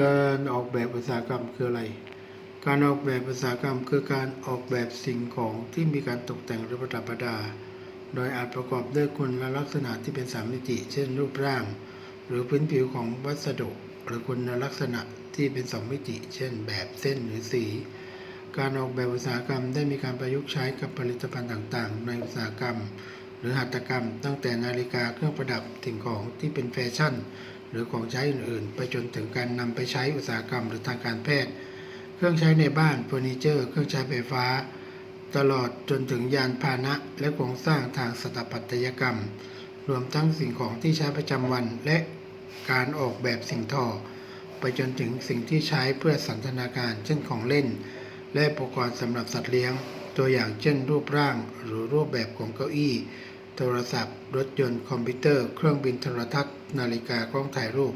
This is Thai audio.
การออกแบบอุตสาหกรรมคืออะไร การออกแบบอุตสาหกรรมคือการออกแบบสิ่งของที่มีการตกแต่งหรือประดับประดา โดยอาจประกอบด้วยคุณลักษณะที่เป็นสามมิติ เช่น รูปร่าง หรือพื้นผิวของวัสดุหรือคุณลักษณะที่เป็นสองมิติ เช่น แบบเส้นหรือสี การออกแบบอุตสาหกรรมได้มีการประยุกต์ใช้กับผลิตภัณฑ์ต่างๆ ในอุตสาหกรรม หรือหัตถกรรม ตั้งแต่นาฬิกาเครื่องประดับสิ่งของที่เป็นแฟชั่น หรือของใช้อื่นๆ ไปจนถึงการนำไปใช้อุตสาหกรรมหรือทางการแพทย์ เครื่องใช้ในบ้านเฟอร์นิเจอร์ เครื่องใช้ไฟฟ้า ตลอดจนถึงยานพาหนะ และโครงสร้างทางสถาปัตยกรรม รวมทั้งสิ่งของที่ใช้ประจำวันและการออกแบบสิ่งทอ ไปจนถึงสิ่งที่ใช้เพื่อสันทนาการ เช่นของเล่น และอุปกรณ์สำหรับสัตว์เลี้ยง ตัวอย่างเช่นรูปร่าง หรือรูปแบบของเก้าอี้ โทรศัพท์ รถยนต์ คอมพิวเตอร์ เครื่องบินโทรทัศน์ นาฬิกากล้องถ่ายรูป